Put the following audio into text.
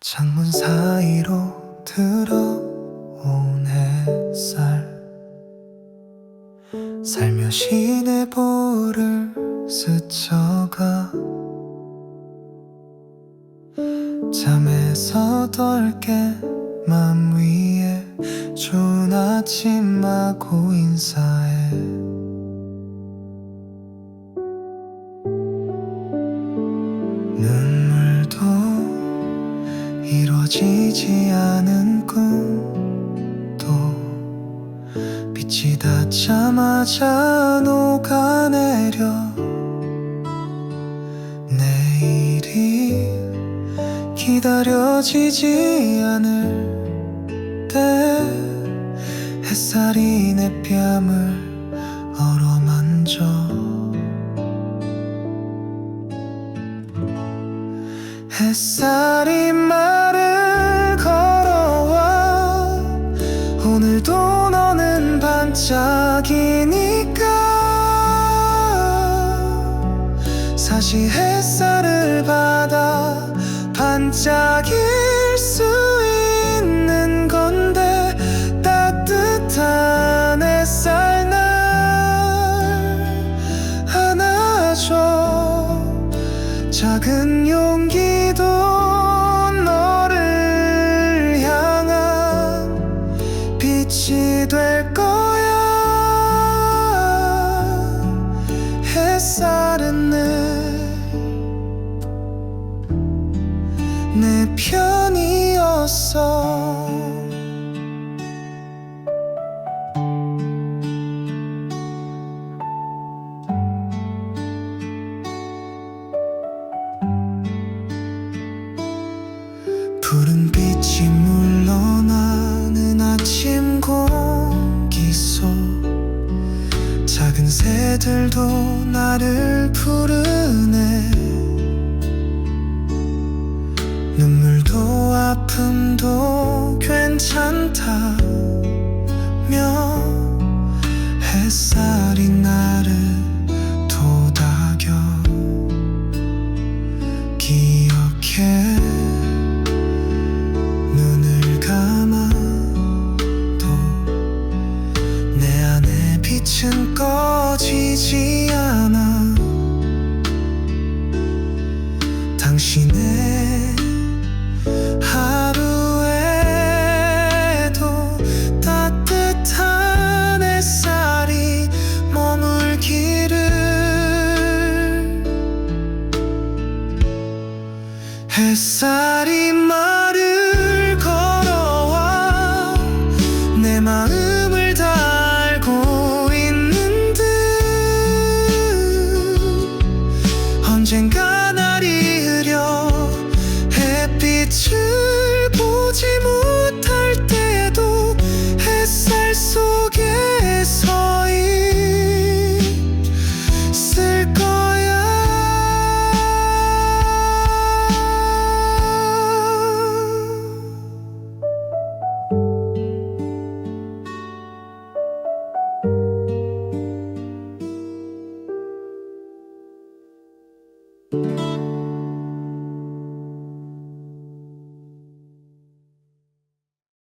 창문 사이로 들어온 햇살. 살며시 내 볼을 스쳐가. 잠에서 덜 깨 맘 위에 좋은 아침 하고 인사해 이루어지지 않은 꿈도 빛이 닿자마자 녹아내려 내일이 기다려지지 않을 때 햇살이 내 뺨을 어루만져 햇살이 말 오늘도 너는 반짝이니까. 사실 햇살을 받아 반짝일 수 있는 건데 따뜻한 햇살 날 안아줘. 작은 용기 푸른 빛이 물러나는 아침 공기 속 작은 새들도 나를 부르네. 눈물도 아픔도 괜찮다며 햇살이 나 빛은 꺼지지 않아. 당신의 하루에도 따뜻한 햇살이 머물기를. 햇살이 말 you